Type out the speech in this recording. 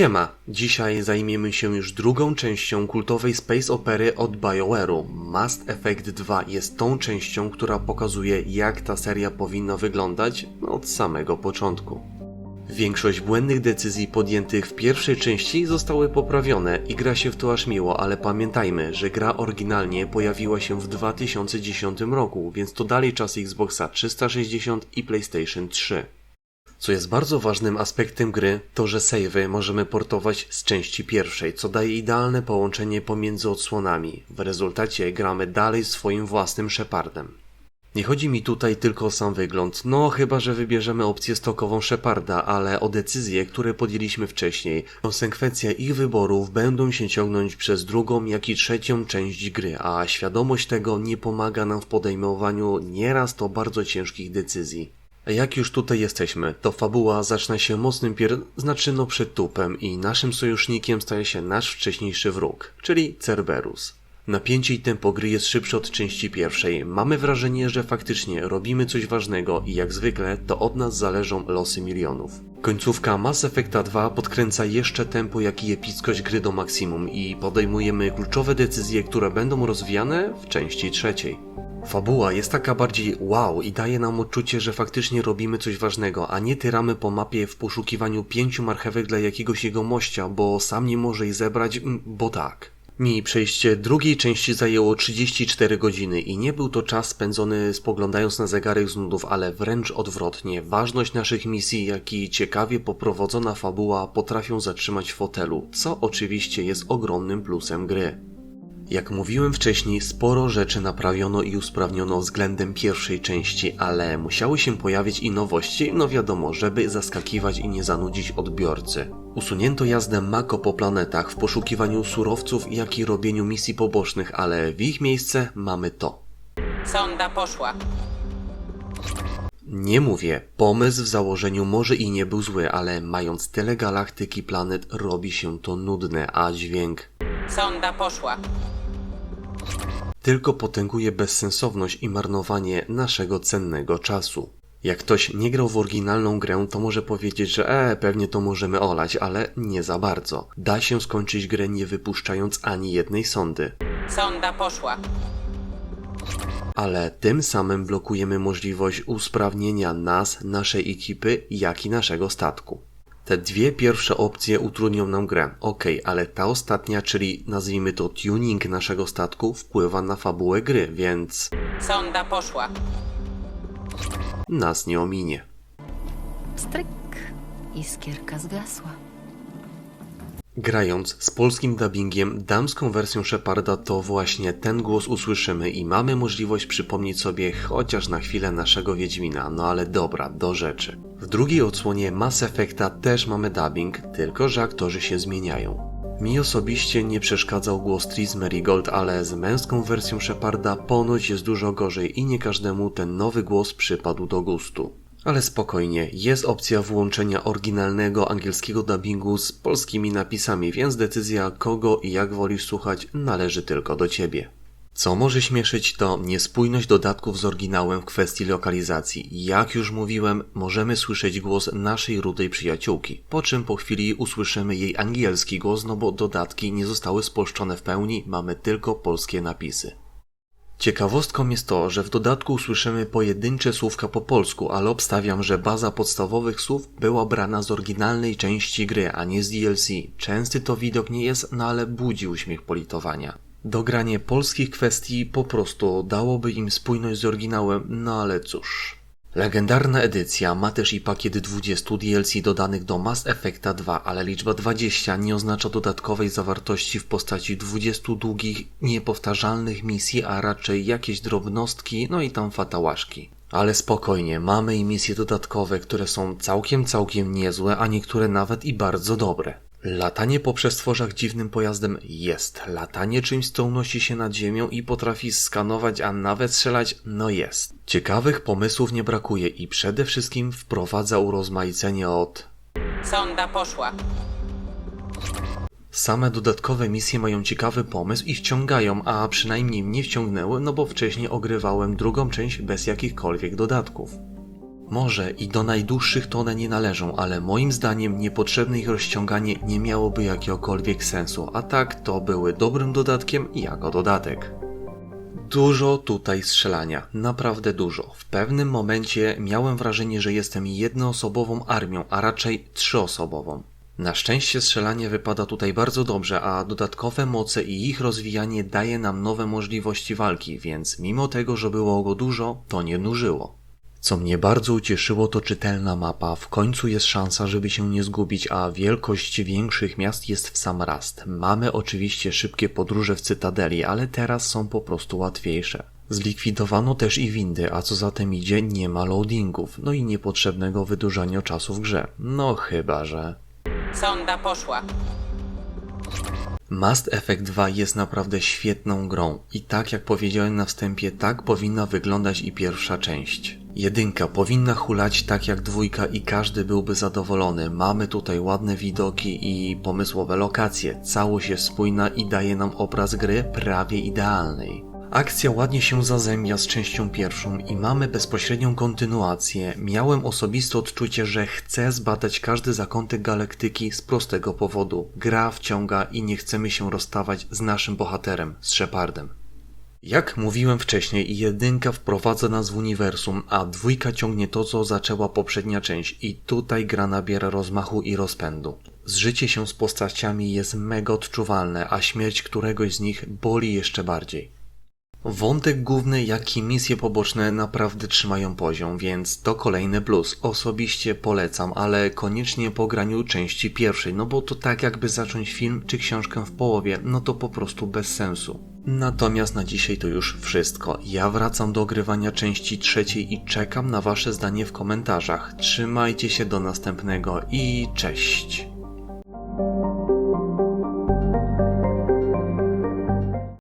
Siema! Dzisiaj zajmiemy się już drugą częścią kultowej space opery od BioWare'u. Mass Effect 2 jest tą częścią, która pokazuje jak ta seria powinna wyglądać od samego początku. Większość błędnych decyzji podjętych w pierwszej części zostały poprawione i gra się w to aż miło, ale pamiętajmy, że gra oryginalnie pojawiła się w 2010 roku, więc to dalej czas Xboxa 360 i PlayStation 3. Co jest bardzo ważnym aspektem gry, to że savey możemy portować z części pierwszej, co daje idealne połączenie pomiędzy odsłonami. W rezultacie gramy dalej swoim własnym Shepardem. Nie chodzi mi tutaj tylko o sam wygląd, no chyba, że wybierzemy opcję stokową Sheparda, ale o decyzje, które podjęliśmy wcześniej. Konsekwencje ich wyborów będą się ciągnąć przez drugą, jak i trzecią część gry, a świadomość tego nie pomaga nam w podejmowaniu nieraz to bardzo ciężkich decyzji. Jak już tutaj jesteśmy, to fabuła zaczyna się mocnym pier... znaczy no przytupem i naszym sojusznikiem staje się nasz wcześniejszy wróg, czyli Cerberus. Napięcie i tempo gry jest szybsze od części pierwszej. Mamy wrażenie, że faktycznie robimy coś ważnego i jak zwykle to od nas zależą losy milionów. Końcówka Mass Effecta 2 podkręca jeszcze tempo jak i epickość gry do maksimum i podejmujemy kluczowe decyzje, które będą rozwijane w części trzeciej. Fabuła jest taka bardziej wow i daje nam odczucie, że faktycznie robimy coś ważnego, a nie tyramy po mapie w poszukiwaniu pięciu marchewek dla jakiegoś jegomościa, bo sam nie może ich zebrać, mm, bo tak. Mi przejście drugiej części zajęło 34 godziny i nie był to czas spędzony spoglądając na zegarek z nudów, ale wręcz odwrotnie. Ważność naszych misji, jak i ciekawie poprowadzona fabuła potrafią zatrzymać w fotelu, co oczywiście jest ogromnym plusem gry. Jak mówiłem wcześniej, sporo rzeczy naprawiono i usprawniono względem pierwszej części, ale musiały się pojawić i nowości, no wiadomo, żeby zaskakiwać i nie zanudzić odbiorcy. Usunięto jazdę Mako po planetach w poszukiwaniu surowców, jak i robieniu misji pobocznych, ale w ich miejsce mamy to. Sonda poszła. Nie mówię, pomysł w założeniu może i nie był zły, ale mając tyle galaktyki planet robi się to nudne, a dźwięk Sonda poszła. Tylko potęguje bezsensowność i marnowanie naszego cennego czasu. Jak ktoś nie grał w oryginalną grę, to może powiedzieć, że e, pewnie to możemy olać, ale nie za bardzo. Da się skończyć grę nie wypuszczając ani jednej sondy. Sonda poszła. Ale tym samym blokujemy możliwość usprawnienia nas, naszej ekipy, jak i naszego statku. Te dwie pierwsze opcje utrudnią nam grę, ok, ale ta ostatnia, czyli nazwijmy to tuning naszego statku, wpływa na fabułę gry, więc Sonda poszła. nas nie ominie. Stryk. Iskierka zgasła. Grając z polskim dubbingiem, damską wersją Sheparda to właśnie ten głos usłyszymy i mamy możliwość przypomnieć sobie chociaż na chwilę naszego Wiedźmina, no ale dobra, do rzeczy. W drugiej odsłonie Mass Effecta też mamy dubbing, tylko że aktorzy się zmieniają. Mi osobiście nie przeszkadzał głos Tris Merigold, ale z męską wersją Sheparda ponoć jest dużo gorzej i nie każdemu ten nowy głos przypadł do gustu. Ale spokojnie, jest opcja włączenia oryginalnego angielskiego dubbingu z polskimi napisami, więc decyzja kogo i jak wolisz słuchać należy tylko do ciebie. Co może śmieszyć to niespójność dodatków z oryginałem w kwestii lokalizacji. Jak już mówiłem, możemy słyszeć głos naszej rudej przyjaciółki, po czym po chwili usłyszymy jej angielski głos, no bo dodatki nie zostały spolszczone w pełni, mamy tylko polskie napisy. Ciekawostką jest to, że w dodatku usłyszymy pojedyncze słówka po polsku, ale obstawiam, że baza podstawowych słów była brana z oryginalnej części gry, a nie z DLC. Częsty to widok nie jest, no ale budzi uśmiech politowania. Dogranie polskich kwestii po prostu dałoby im spójność z oryginałem, no ale cóż. Legendarna edycja ma też i pakiet 20 DLC dodanych do Mass Effecta 2, ale liczba 20 nie oznacza dodatkowej zawartości w postaci 20 długich, niepowtarzalnych misji, a raczej jakieś drobnostki, no i tam fatałaszki. Ale spokojnie, mamy i misje dodatkowe, które są całkiem, całkiem niezłe, a niektóre nawet i bardzo dobre. Latanie po przestworzach dziwnym pojazdem jest. Latanie czymś, co unosi się nad ziemią i potrafi skanować, a nawet strzelać, no jest. Ciekawych pomysłów nie brakuje i przede wszystkim wprowadza urozmaicenie od Sonda poszła. Same dodatkowe misje mają ciekawy pomysł i wciągają, a przynajmniej mnie wciągnęły, no bo wcześniej ogrywałem drugą część bez jakichkolwiek dodatków. Może i do najdłuższych to one nie należą, ale moim zdaniem niepotrzebne ich rozciąganie nie miałoby jakiegokolwiek sensu, a tak to były dobrym dodatkiem jako dodatek. Dużo tutaj strzelania, naprawdę dużo. W pewnym momencie miałem wrażenie, że jestem jednoosobową armią, a raczej trzyosobową. Na szczęście strzelanie wypada tutaj bardzo dobrze, a dodatkowe moce i ich rozwijanie daje nam nowe możliwości walki, więc mimo tego, że było go dużo, to nie nużyło. Co mnie bardzo ucieszyło to czytelna mapa, w końcu jest szansa, żeby się nie zgubić, a wielkość większych miast jest w sam raz. Mamy oczywiście szybkie podróże w Cytadeli, ale teraz są po prostu łatwiejsze. Zlikwidowano też i windy, a co za tym idzie nie ma loadingów, no i niepotrzebnego wydłużania czasu w grze. No chyba, że... Sonda poszła. Mass Effect 2 jest naprawdę świetną grą i tak jak powiedziałem na wstępie, tak powinna wyglądać i pierwsza część. Jedynka powinna hulać tak jak dwójka i każdy byłby zadowolony. Mamy tutaj ładne widoki i pomysłowe lokacje. Całość jest spójna i daje nam obraz gry prawie idealnej. Akcja ładnie się zazębia z częścią pierwszą i mamy bezpośrednią kontynuację. Miałem osobiste odczucie, że chcę zbadać każdy zakątek galaktyki z prostego powodu. Gra wciąga i nie chcemy się rozstawać z naszym bohaterem, z Shepardem. Jak mówiłem wcześniej, jedynka wprowadza nas w uniwersum, a dwójka ciągnie to, co zaczęła poprzednia część i tutaj gra nabiera rozmachu i rozpędu. Zżycie się z postaciami jest mega odczuwalne, a śmierć któregoś z nich boli jeszcze bardziej. Wątek główny, jak i misje poboczne naprawdę trzymają poziom, więc to kolejny plus. Osobiście polecam, ale koniecznie po graniu części pierwszej, no bo to tak jakby zacząć film czy książkę w połowie, no to po prostu bez sensu. Natomiast na dzisiaj to już wszystko. Ja wracam do ogrywania części trzeciej i czekam na Wasze zdanie w komentarzach. Trzymajcie się do następnego i cześć!